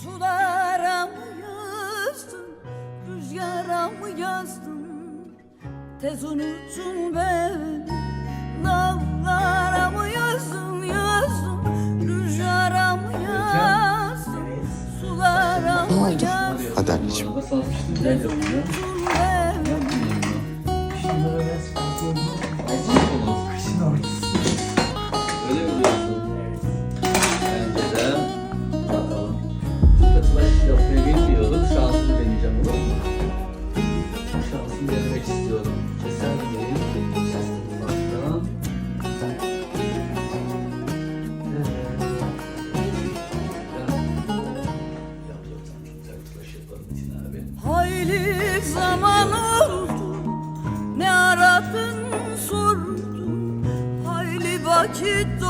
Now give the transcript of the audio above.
Sulara mı yazdın, rüzgara mı yazdın? Tez unuttun beni Dallara mı yazdın, yazdın? Rüzgara mı yazdın, sulara mı yazdın? Hadi anneciğim. Hayli zaman oldu Ne aradın sordun. Hayli vakit